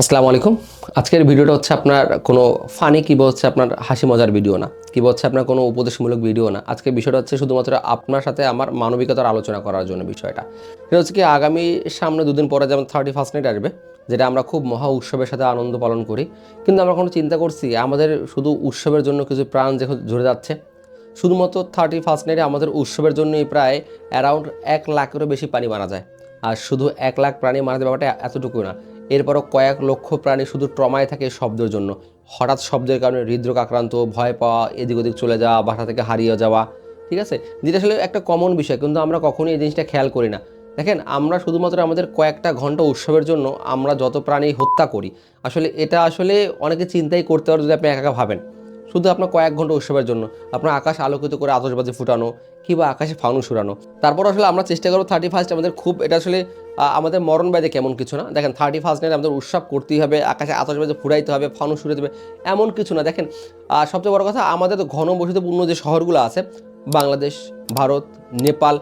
আসসালামু আলাইকুম। আজকের ভিডিওটা হচ্ছে আপনার কোনো ফানি কিংবা হচ্ছে আপনার হাসি মজার ভিডিও না, কিংবা হচ্ছে আপনার কোনো উপদেশমূলক ভিডিও না। আজকের বিষয়টা হচ্ছে শুধুমাত্র আপনার সাথে আমার মানবিকতার আলোচনা করার জন্য বিষয়টা। এটা হচ্ছে কি, আগামী সামনে দুদিন পরে যেমন থার্টি ফার্স্ট নাইট আসবে, যেটা আমরা খুব মহা উৎসবের সাথে আনন্দ পালন করি। কিন্তু আমরা কোনো চিন্তা করছি, আমাদের শুধু উৎসবের জন্য কিছু প্রাণ যে ঝরে যাচ্ছে। শুধুমাত্র থার্টি ফার্স্ট নাইটে আমাদের উৎসবের জন্যই প্রায় অ্যারাউন্ড এক লাখেরও বেশি পানি মারা যায়। আর শুধু এক লাখ প্রাণী মারা যায় ব্যাপারটা এতটুকু না এরপরও কয়েক লক্ষ প্রাণী শুধু ট্রমায় থাকে শব্দের জন্য। হঠাৎ শব্দের কারণে হৃদরোগ আক্রান্ত, ভয় পাওয়া, এদিক ওদিক চলে যাওয়া, বাসা থেকে হারিয়ে যাওয়া, ঠিক আছে? যেটা আসলে একটা কমন বিষয়, কিন্তু আমরা কখনোই এই জিনিসটা খেয়াল করি না। দেখেন, আমরা শুধুমাত্র আমাদের কয়েকটা ঘণ্টা উৎসবের জন্য আমরা যত প্রাণী হত্যা করি, আসলে এটা আসলে অনেকে চিন্তাই করতে পারে যদি আপনি একা একা ভাবেন। শুধু আপনার কয়েক ঘণ্টা উৎসবের জন্য, আপনার আকাশ আলোকিত করে আতশবাজি ফুটানো কিংবা আকাশে ফানুস উড়ানো। তারপর আসলে আমরা চেষ্টা করব থার্টি ফার্স্ট আমাদের খুব, এটা আসলে আমাদের মরণ ব্যাধে কেমন কিছু না। দেখেন থার্টি ফার্স্ট নাইট আমাদের উৎসব করতেই হবে, আকাশে আতশবাজি ফুটাইতে হবে ফানুস উড়াইতে হবে এমন কিছু না। দেখেন সবচেয়ে বড় কথা, আমাদের ঘনবসতিপূর্ণ যে শহরগুলো আছে, বাংলাদেশ, ভারত, নেপাল,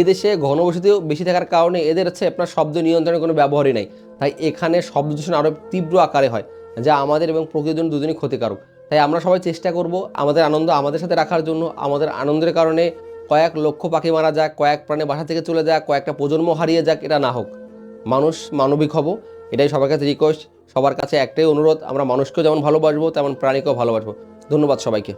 এদেশে ঘনবসতিও বেশি থাকার কারণে এদের হচ্ছে আপনার শব্দ নিয়ন্ত্রণের কোনো ব্যবহারই নেই। তাই এখানে শব্দ দূষণ আরও তীব্র আকারে হয়, যা আমাদের এবং প্রকৃতির জন্য দুজনই ক্ষতিকারক। তাই আমরা সবাই চেষ্টা করব আমাদের আনন্দ আমাদের সাথে রাখার জন্য, আমাদের আনন্দের কারণে কয়েক লক্ষ পাখি মারা যাক কয়েক প্রাণে বাসা থেকে চলে যাক কয়েকটা প্রজন্ম হারিয়ে যাক, এটা না হোক। মানুষ মানবিক হব, এটাই সবার কাছে রিকোয়েস্ট সবার কাছে একটাই অনুরোধ, আমরা মানুষকেও যেমন ভালোবাসবো, তেমন প্রাণীকেও ভালোবাসবো। ধন্যবাদ সবাইকে।